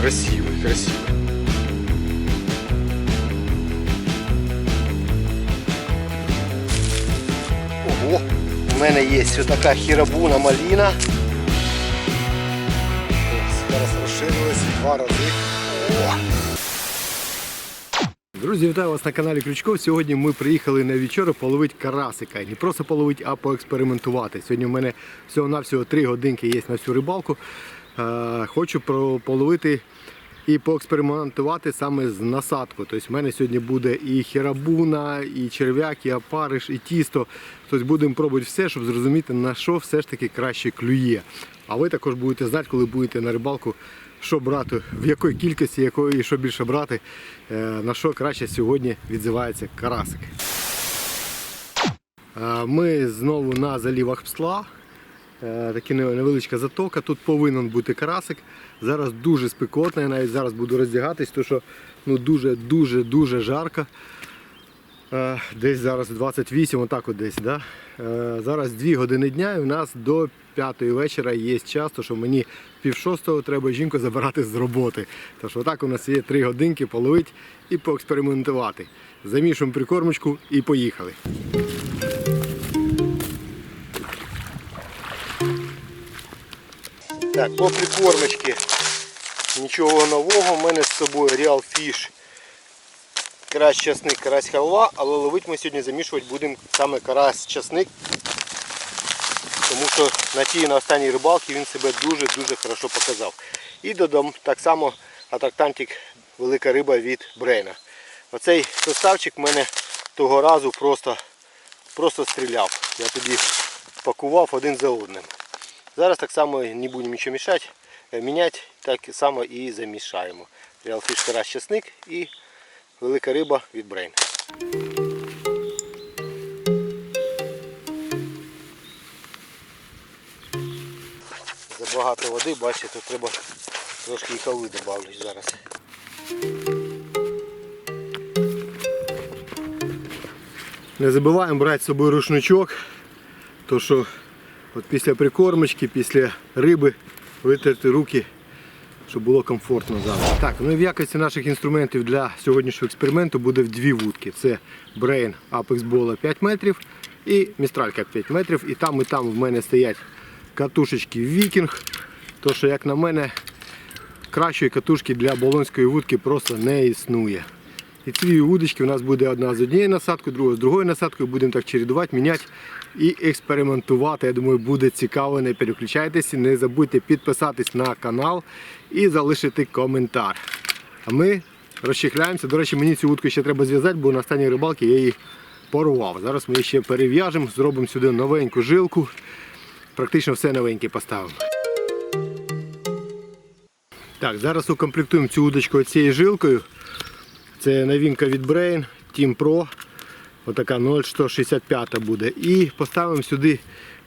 Красивий, красивий. Ого, у мене є ось така хірабуна маліна. Зараз розширилась два рази. О! Друзі, вітаю вас на каналі Крючков. Сьогодні ми приїхали на вечір половити карасика. Не просто половити, а поекспериментувати. Сьогодні в мене всього-навсього 3 годинки є на всю рибалку. Е, Хочу половити і поекспериментувати саме з насадкою. Тобто в мене сьогодні буде і херабуна, і черв'як, і опариш, і тісто. Тобто будемо пробувати все, щоб зрозуміти, на що все ж таки краще клює. А ви також будете знати, коли будете на рибалку, що брати, в якої кількості, якої і що більше брати, е, на що краще сьогодні відзивається карасик. Е, Ми знову на залівах псла. Е, Така невеличка затока. Тут повинен бути карасик. Зараз дуже спекотно, я навіть зараз буду роздягатись, тому що ну, дуже-дуже-дуже жарко. Е, Десь зараз 28, отак от десь. Да? Е, Зараз 2 години дня і у нас до 5 вечора є час, то що мені пів шостого треба жінку забирати з роботи. Тож отак у нас є 3 годинки половити і поекспериментувати. Замішуємо прикормочку і поїхали. Так, по прикормочці нічого нового. У мене з собою Real Fish карась часник, карась халва, але ловити ми сьогодні замішувати будемо саме карась часник. Тому що на тій на останній рибалці він себе дуже-дуже хорошо показав. І додам так само атактантик велика риба від Брейна. Оцей составчик в мене того разу просто, просто стріляв. Я тоді пакував один за одним. Зараз так само не будемо нічого мішати, е, міняти, так само і замішаємо. Fish карась часник і велика риба від Брейн. Забагато води, бачите, тут треба трошки і кави додавлю зараз. Не забуваємо брати з собою рушничок, то що от після прикормочки, після риби витерти руки, щоб було комфортно завжди. Так, ну і в якості наших інструментів для сьогоднішнього експерименту буде дві вудки. Це Brain Apex Bola 5 метрів і Містралька 5 метрів. І там і там в мене стоять катушечки Вікінг. То що, як на мене, кращої катушки для болонської вудки просто не існує. І ці вудочки у нас буде одна з однією насадкою, друга з другою насадкою. Будемо так чередувати, міняти і експериментувати. Я думаю, буде цікаво. Не переключайтеся, не забудьте підписатись на канал і залишити коментар. А ми розчехляємося. До речі, мені цю вудку ще треба зв'язати, бо на останній рибалці я її порвав. Зараз ми її ще перев'яжемо, зробимо сюди новеньку жилку. Практично все новеньке поставимо. Так, зараз укомплектуємо цю удочку цією жилкою. Це новинка від Brain Team Pro. Отака 0,165 буде. І поставимо сюди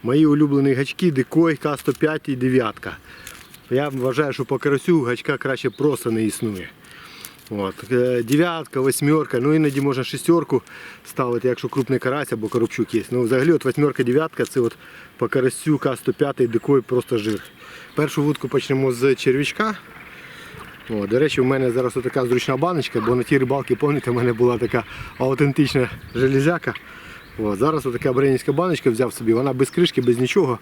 мої улюблені гачки Decoy K105 і 9. Я вважаю, що по карасю гачка краще просто не існує. От. е, Дев'ятка, восьмерка, ну іноді можна шестерку ставити, якщо крупний карась або коробчук є. Ну, взагалі от восьмерка, дев'ятка це от по карасю К105 дикой просто жир. Першу вудку почнемо з червячка. О, до речі, у мене зараз така зручна баночка, бо на тій рибалці, пам'ятаєте, у мене була така аутентична железяка. О, зараз така бренівська баночка взяв собі, вона без кришки, без нічого.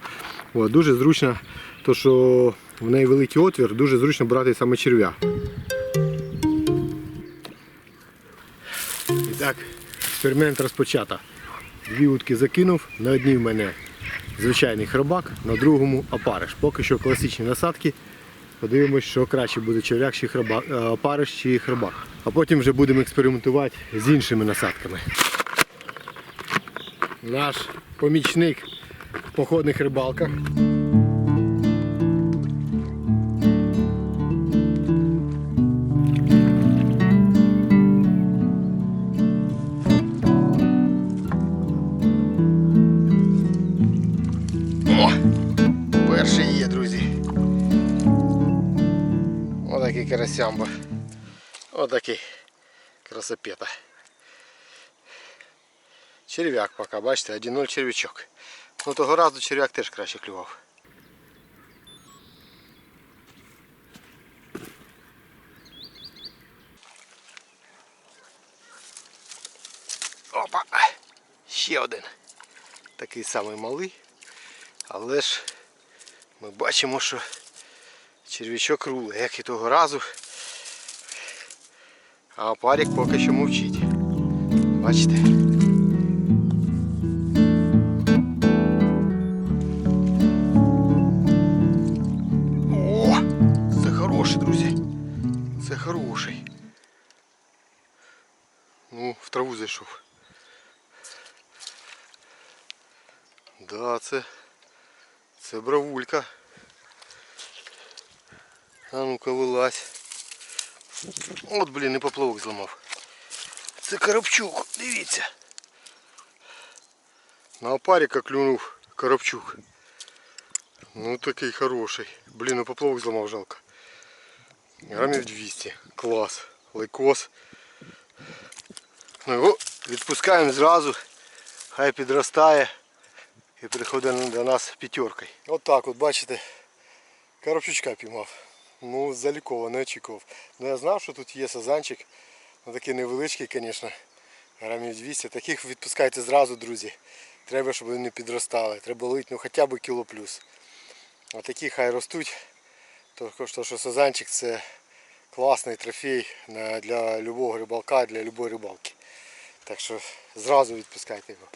О, дуже зручно, то що в неї великий отвір, дуже зручно брати саме черв'я. І так, експеримент розпочато. Дві утки закинув, на одній в мене звичайний хробак, на другому опариш. Поки що класичні насадки. Подивимось, що краще буде черв'як чи хробак, е, опариш чи хробак. А потім вже будемо експериментувати з іншими насадками. Наш помічник в походних рибалках. який карасямба. Отакий красопета. Черв'як пока, бачите, 1-0 черв'ячок. Ну того разу черв'як теж краще клював. Опа! Ще один. Такий самий малий, але ж ми бачимо, що черв'ячок руле, як і того разу. А опарик поки що мовчить. Бачите? О! Це хороший, друзі. Це хороший. Ну, в траву зайшов. Да, це. Це бравулька. А ну-ка вилазь. От, блін, і поплавок зламав. Це коробчук, дивіться. На опарика клюнув коробчук. Ну такий хороший. Блін, і поплавок зламав жалко. Грамів 200. Клас. Лайкос. Ну його відпускаємо зразу. Хай підростає і приходить до нас п'ятеркою. От так от, бачите, коробчучка піймав. Ну, заліково, не очікував. Ну я знав, що тут є сазанчик. Ну такий невеличкий, звісно. Грамів 200. Таких відпускайте зразу, друзі. Треба, щоб вони не підростали. Треба ловити ну, хоча б кіло плюс. А такі хай ростуть. Тому що, що сазанчик це класний трофей для любого рибалка, для любої рибалки. Так що зразу відпускайте його.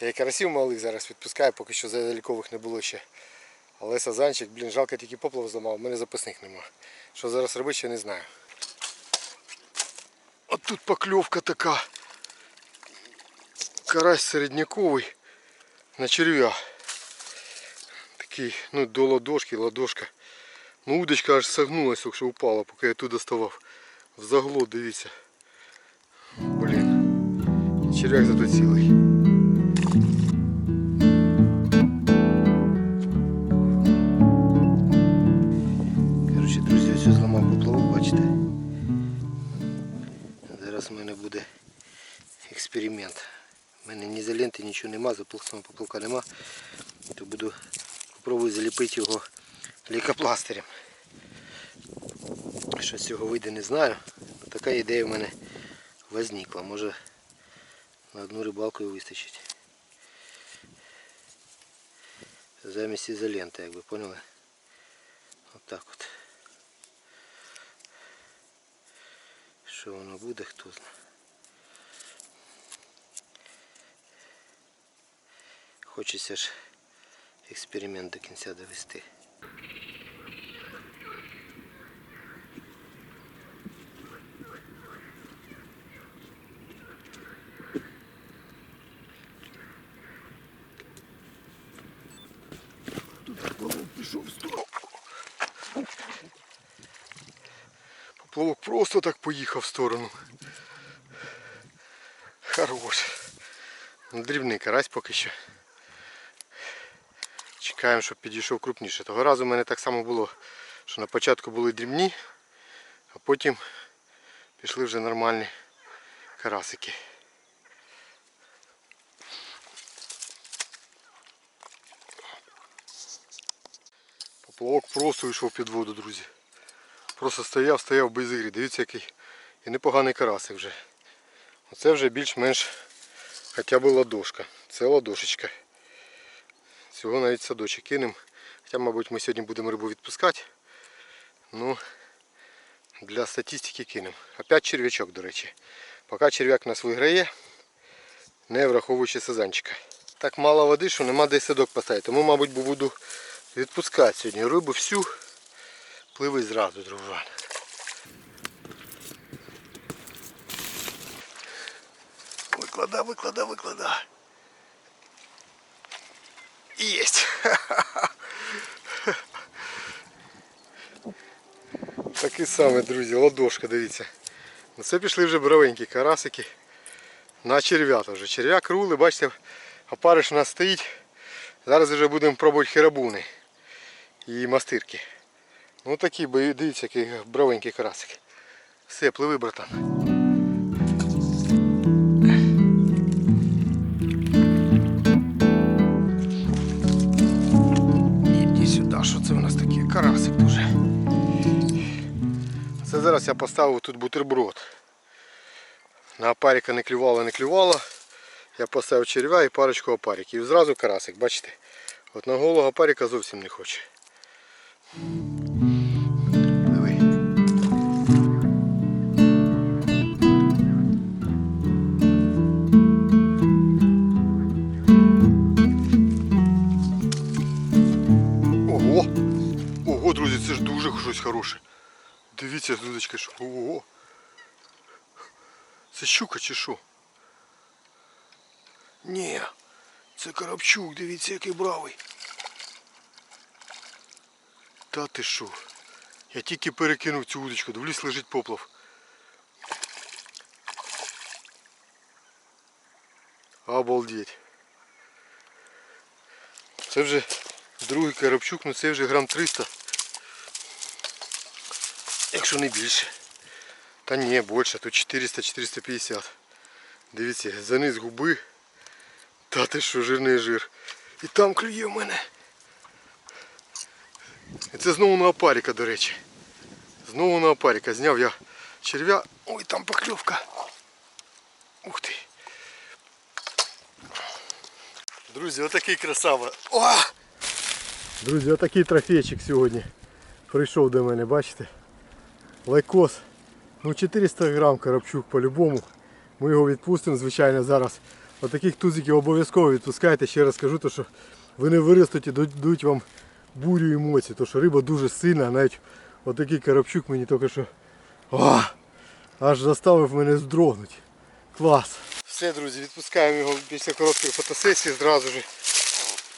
Я і карасів малих зараз відпускаю, поки що залікових не було ще. Але сазанчик, блін, жалко тільки поплав зламав, у мене запасних нема. Що зараз робити, ще не знаю. От тут покльовка така. Карась середняковий на черв'я. Такий, ну, до ладошки, ладошка. Ну, удочка аж согнулась, якщо упала, поки я тут доставав. В заглот, дивіться. Блін. Черв'як зато цілий. Мене ні ізоленти, нічого нема, заплаксаного поплавка нема. То буду спробую заліпити його лейкопластирем. Що з цього вийде, не знаю. Ну, Така ідея в мене возникла. Може на одну рибалку і вистачить. Замість ізоленти, як ви поняли. Отак от. Що воно буде, хто знає. Хочеться ж експеримент до кінця довести. Поплавок просто так поїхав в сторону. Хорош. Дрібний карась поки що. Чекаємо, щоб підійшов крупніше. Того разу в мене так само було, що на початку були дрібні, а потім пішли вже нормальні карасики. Поплавок просто йшов під воду, друзі. Просто стояв, стояв без ігри. Дивіться який. І непоганий карасик вже. Оце вже більш-менш хоча б ладошка. Це ладошечка. Всього навіть садочок кинемо. Хоча, мабуть, ми сьогодні будемо рибу відпускати. Ну, для статистики кинемо. Опять черв'ячок, до речі. Поки черв'як нас виграє, не враховуючи сазанчика. Так мало води, що нема де садок поставити. Тому, мабуть, буду відпускати сьогодні рибу всю. Пливи зразу, дружан. Виклада, виклада, виклада. Есть. Такий самий, друзі, ладошка, дивіться. Ну це пішли вже бровенькі карасики на черв'ята вже. Черв'як рули, бачите, опариш у нас стоїть. Зараз вже будемо пробувати херабуни і мастирки. Ну такі, дивіться, який бровенький карасик. Все, пливи, братан. Зараз я поставив тут бутерброд. На опарика не клювало, не клювало. я поставив черв'я і парочку опариків. І зразу карасик, бачите? От на голого опарика зовсім не хоче. Дивіться, дудочка, що. Ого! Це щука чи що? Ні, це коробчук, дивіться, який бравий. Та ти що? Я тільки перекинув цю удочку, дивлюсь, лежить поплав. Обалдеть. Це вже другий коробчук, ну це вже грам 300. Якщо не більше. Та ні, більше, тут 400-450. Дивіться, заниз губи. Та ти що, жирний жир. І там клює в мене. І це знову на опаріка, до речі. Знову на опаріка. Зняв я черв'я. Ой, там покльовка. Ух ти. Друзі, отакий красава. О! Друзі, отакий трофейчик сьогодні прийшов до мене, бачите? Лайкос. Ну 400 грам коробчук по-любому. Ми його відпустимо, звичайно, зараз. Отаких тузиків обов'язково відпускайте. Ще раз кажу, то, що вони виростуть і дадуть вам бурю емоцій. То що риба дуже сильна, навіть отакий коробчук мені тільки що О, аж заставив мене здрогнути. Клас. Все, друзі, відпускаємо його після короткої фотосесії зразу ж.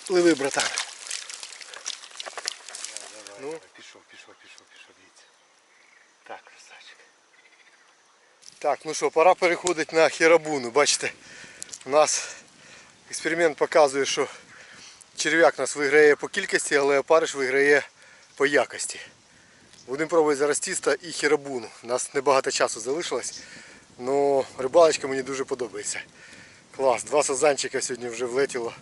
Пливи, братан. Ну, пішов, пішов, пішов, пішов, дивіться. Так, красавчик. Так, ну що, пора переходити на херабуну. Бачите, у нас експеримент показує, що черв'як нас виграє по кількості, але опариш виграє по якості. Будемо пробувати зараз тіста і херабуну. У нас небагато часу залишилось, але рибалочка мені дуже подобається. Клас, два сазанчика сьогодні вже влетіло,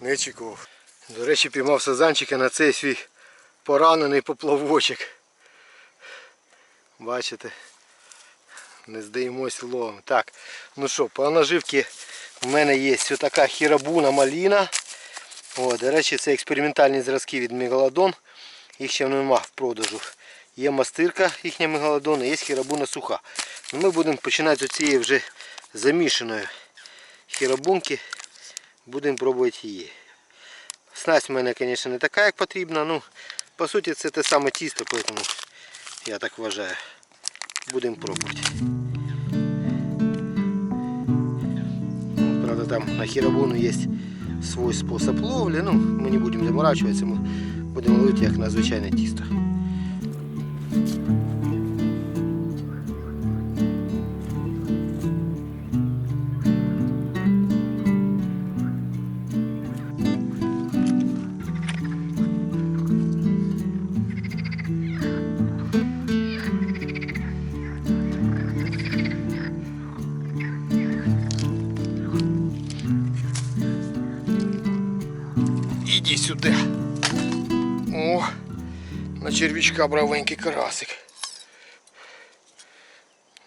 не очікував. До речі, піймав сазанчика на цей свій поранений поплавочок. Бачите? Не здаємось ловом. Так, ну що, по наживці в мене є така хірабуна маліна. О, до речі, це експериментальні зразки від Мегалодон. Їх ще нема в продажу. Є мастирка їхня Мегалодон, і є хірабуна суха. Ну, Ми будемо починати цієї вже замішаної хірабунки. Будемо пробувати її. Снасть в мене, звісно, не така, як потрібна. Ну, по суті, це те саме тісто, тому я так вважаю. Будемо пробувати. Ну, Правда, там на хірабуну є свой способ ловли. Ну, ми не будемо заморачуватися, ми будемо ловити як на звичайне тісто. Іди сюди. О, на червячка бравенький карасик.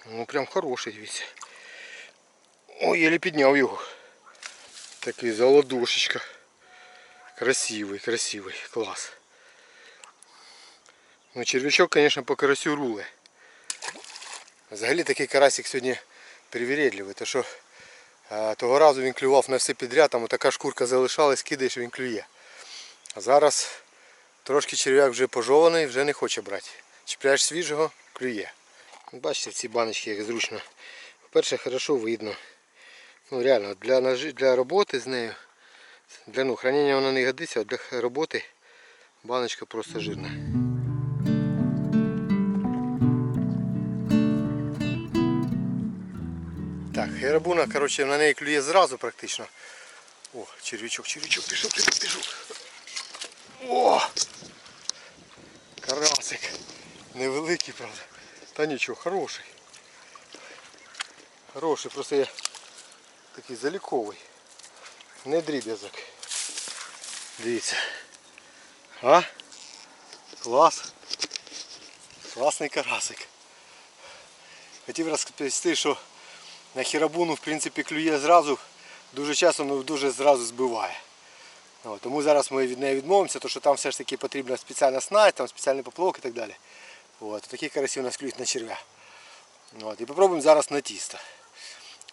Ну прям хороший дивіться. Ой, еле підняв його. Такий заладошечка. Красивий, красивий, клас. Ну червячок, конечно, по карасю руле. Взагалі такий карасик сьогодні привередливий, то що того разу він клював на все підряд, там така шкурка залишалась, кидаєш, він клює. А зараз трошки черв'як вже пожований, вже не хоче брати. Чіпляєш свіжого, клює. Бачите, ці баночки як зручно. По-перше, хорошо видно. Ну реально, для ножи, для роботи з нею, для ну, хранення вона не годиться, а для роботи баночка просто жирна. Так, герабуна, коротше, на неї клює зразу практично. О, червячок, червячок, пішов, пішов, пішов. О! Карасик. Невеликий, правда. Та нічого, хороший. Хороший, просто я такий заліковий. Не дріб'язок. Дивіться. А? Клас. Класний карасик. Хотів розповісти, що на хірабуну в принципі клює зразу дуже часто ну, дуже зразу збиває. От, тому зараз ми від неї відмовимося, тому що там все ж таки потрібна спеціальна снасть, там спеціальний поплавок і так далі. От, такі карасі у нас клюють на черв'я. От, і попробуємо зараз на тісто.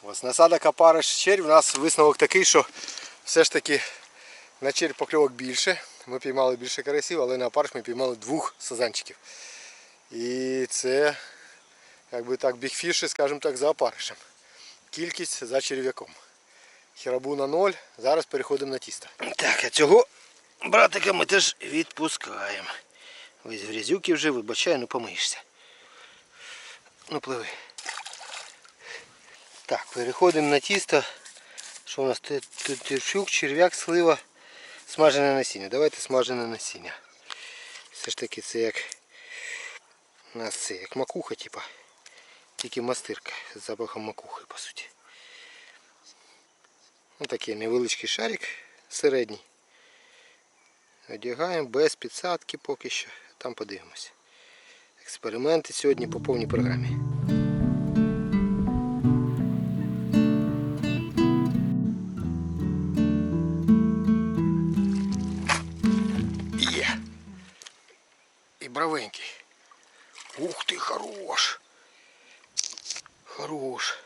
Ось насада капариш червь у нас висновок такий, що все ж таки на червь покльовок більше. Ми піймали більше карасів, але на опариш ми піймали двох сазанчиків. І це якби так бігфіші, скажімо так, за опаришем. Кількість за черв'яком. Хірабу на ноль. Зараз переходимо на тісто. Так, а цього братика ми теж відпускаємо. Ось грязюки вже, вибачай, ну помиєшся. Ну пливи. Так, переходимо на тісто. Що у нас тут черв'як, слива, смажене насіння. Давайте смажене насіння. Все ж таки це як у нас це як макуха, типа. Тільки мастирка з запахом макухи, по суті. Ось такий невеличкий шарик середній. Одягаємо без підсадки поки що. Там подивимося. Експерименти сьогодні по повній програмі. Є. І бравенький. Ух ти, хорош. Хорош.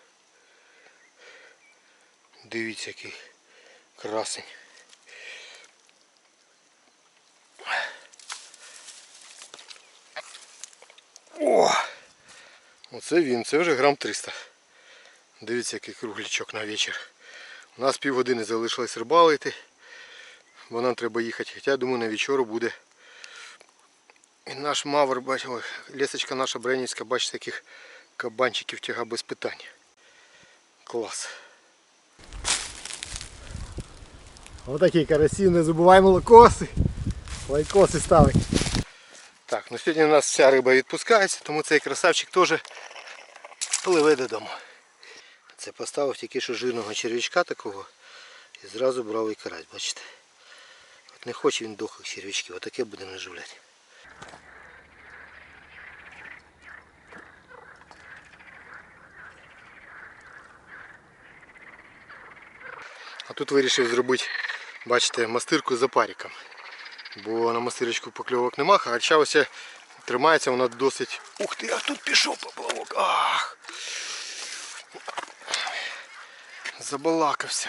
Дивіться, який красень. О! Оце він, це вже грам 300. Дивіться, який круглячок на вечір. У нас півгодини залишилось рибалити, бо нам треба їхати. Хоча я думаю на вечору буде. І наш мавр, бач, ой, лісочка наша Бренівська, бачите, таких кабанчиків тяга без питань. Клас. Ось такі карасі, не забуваємо лайкоси. Лайкоси ставить. Так, ну сьогодні у нас вся риба відпускається, тому цей красавчик теж пливе додому. Це поставив тільки що жирного черв'ячка такого і зразу брав і карась, бачите. От не хоче він дохлих черв'ячків, отаке будемо наживляти. А тут вирішив зробити, бачите, мастирку з опариком. Бо на мастирочку покльовок нема, хоча ось тримається вона досить... Ух ти, а тут пішов поплавок. Ах! Забалакався.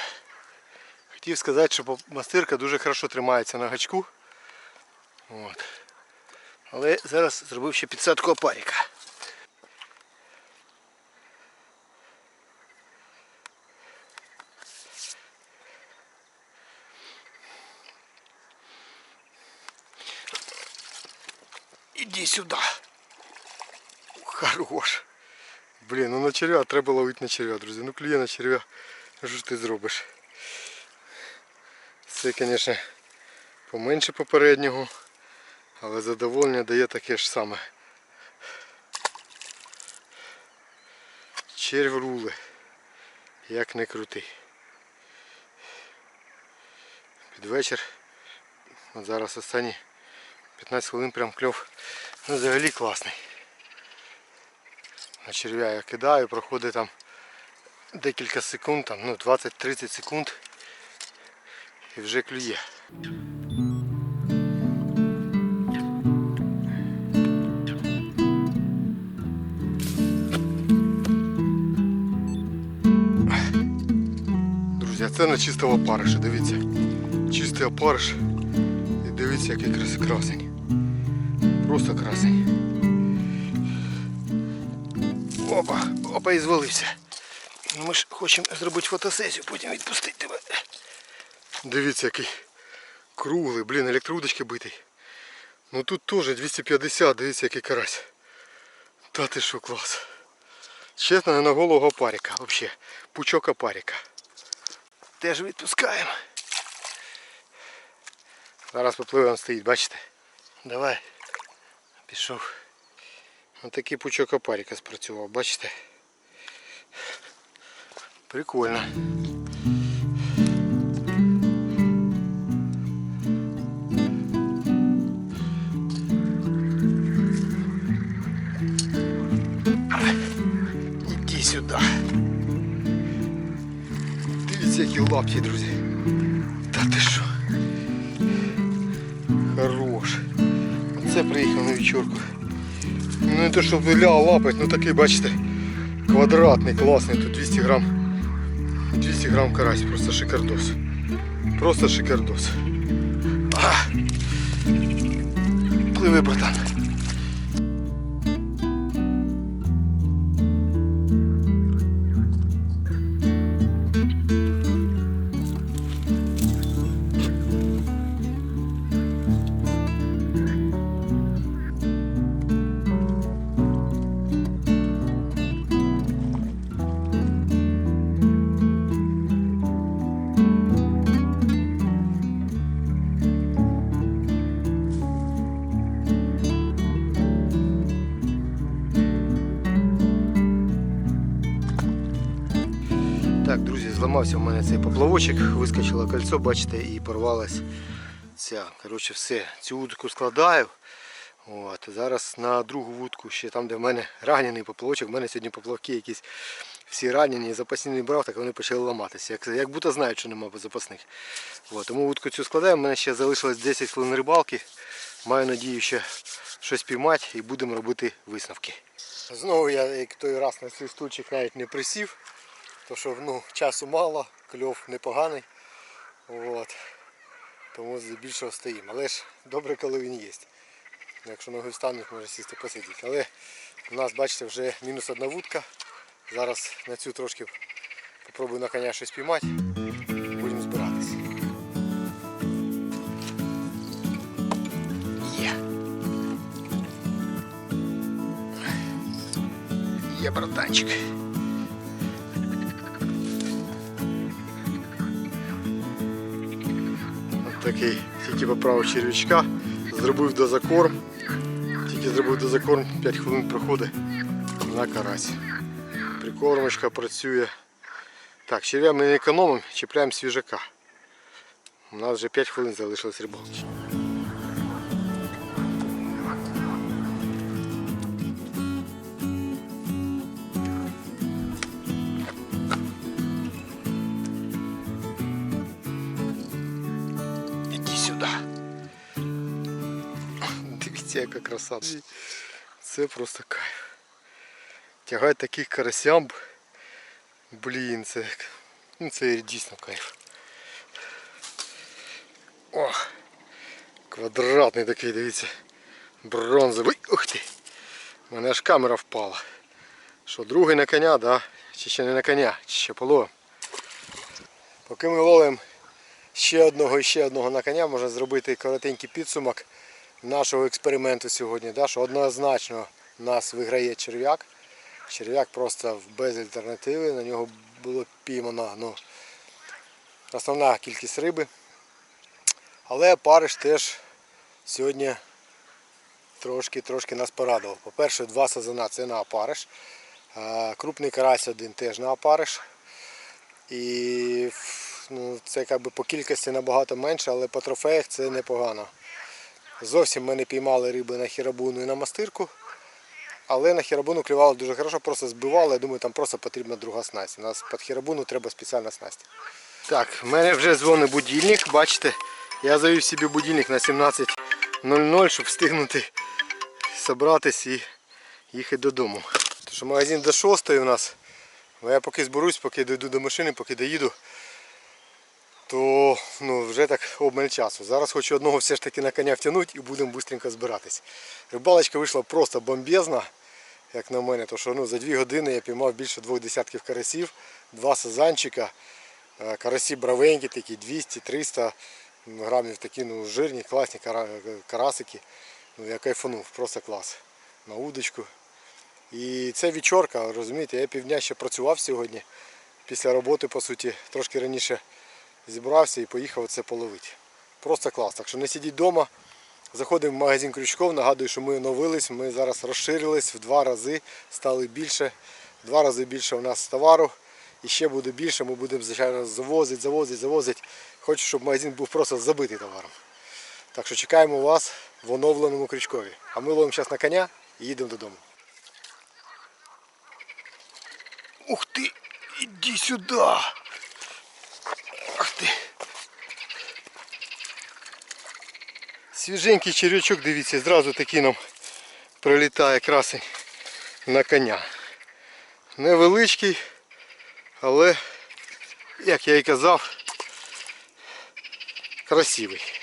Хотів сказати, що мастирка дуже хорошо тримається на гачку. От. Але зараз зробив ще підсадку опарика. Іди сюди. Хорош. Блін, ну на черв'я треба ловити на черв'я, друзі. Ну клює на черв'я. Що ж ти зробиш? Це, звісно, поменше попереднього, але задоволення дає таке ж саме. Червь рули. Як не крутий. Під вечір. От зараз останні 15 хвилин прям кльов. Ну взагалі класний. На черв'я я кидаю, проходить там декілька секунд, там, ну 20-30 секунд і вже клює. Друзі, це на чистого опариша, дивіться. Чистий опариш. І дивіться, який крас красень. Просто красень. Опа, опа, і звалився. Ми ж хочемо зробити фотосесію, потім відпустити тебе. Дивіться, який круглий, блін, електроудочки битий. Ну тут теж 250, дивіться, який карась. Та ти що клас. Чесно, на голого опарика, взагалі. Пучок опарика. Теж відпускаємо. Зараз попливемо стоїть, бачите? Давай. Пішов. Ось такий пучок опарика спрацював, бачите? Прикольно. Іди сюди. Дивіться, які лапті, друзі. Приїхав. Ну не то, що ля лапать, ну такий, бачите, квадратний, класний, тут 200 грам. 200 грам карась, просто шикардос. Просто шикардос. Пливи, братан. Зламався в мене цей поплавочок, вискочило кольцо, бачите, і порвалась. Коротше, все. Цю вудку складаю. От, зараз на другу вудку, ще там, де в мене ранений поплавочок, в мене сьогодні поплавки якісь всі ранені, запасні не брав, так вони почали ламатися. Як, як будто знають, що немає запасних. От, тому вудку цю складаю, в мене ще залишилось 10 хвилин рибалки. Маю надію ще щось піймати і будемо робити висновки. Знову я, як той раз на цей стульчик навіть не присів. То що ну, часу мало, кльов непоганий. От. Тому здебільшого стоїмо. Але ж добре, коли він є. Якщо ноги встануть, може сісти посидіти. Але у нас, бачите, вже мінус одна вудка. Зараз на цю трошки попробую на коня щось піймати. Будемо збиратися. Є. Є, братанчик. Такий, тільки поправив червячка, зробив дозакорм. Тільки зробив дозакорм, 5 хвилин проходить на карась. Прикормочка працює. Так, черв'я ми не економимо, чіпляємо свіжака. У нас вже 5 хвилин залишилось рибалки. Дивіться, яка краса. Це просто кайф. Тягати таких карасям. Блін, це, ну, це дійсно кайф. Ох, квадратний такий, дивіться. Бронзовий. Ух ти! У мене аж камера впала. Що, другий на коня, да? Чи ще не на коня, чи ще половим. Поки ми ловимо ще одного і ще одного на коня, можна зробити коротенький підсумок нашого експерименту сьогодні. Да? Що однозначно нас виграє черв'як. Черв'як просто без альтернативи, на нього було піймано ну, основна кількість риби. Але париш теж сьогодні трошки, трошки нас порадував. По-перше, два сазана це на опариш. Крупний карась один теж на опариш. І ну, це якби по кількості набагато менше, але по трофеях це непогано. Зовсім ми не піймали риби на хірабуну і на мастирку. Але на хірабуну клювало дуже хорошо, просто збивало. Я думаю, там просто потрібна друга снасть. У нас під хірабуну треба спеціальна снасть. Так, в мене вже дзвонить будильник, бачите. Я завів собі будильник на 17.00, щоб встигнути зібратись і їхати додому. Що магазин до 6 у нас. Я поки зберусь, поки дойду до машини, поки доїду, то ну, вже так обмаль часу. Зараз хочу одного все ж таки на коня втягнути і будемо швидко збиратись. Рибалочка вийшла просто бомбезна, як на мене, тому що ну, за 2 години я піймав більше двох десятків карасів, два сазанчика, Е, карасі бравенькі такі, 200-300 грамів такі ну, жирні, класні карасики. Ну, я кайфанув, просто клас. На удочку. І це вечірка, розумієте, я півдня ще працював сьогодні. Після роботи, по суті, трошки раніше зібрався і поїхав це половити. Просто клас. Так що не сидіть вдома. Заходимо в магазин Крючков. Нагадую, що ми оновились, ми зараз розширились в два рази, стали більше. В два рази більше у нас товару. І ще буде більше, ми будемо, завозити, завозити, завозити. Хочу, щоб магазин був просто забитий товаром. Так що чекаємо вас в оновленому Крючкові. А ми ловимо зараз на коня і їдемо додому. Ух ти! Іди сюди! Свіженький червячок, дивіться, зразу такий нам прилітає красень на коня. Невеличкий, але, як я і казав, красивий.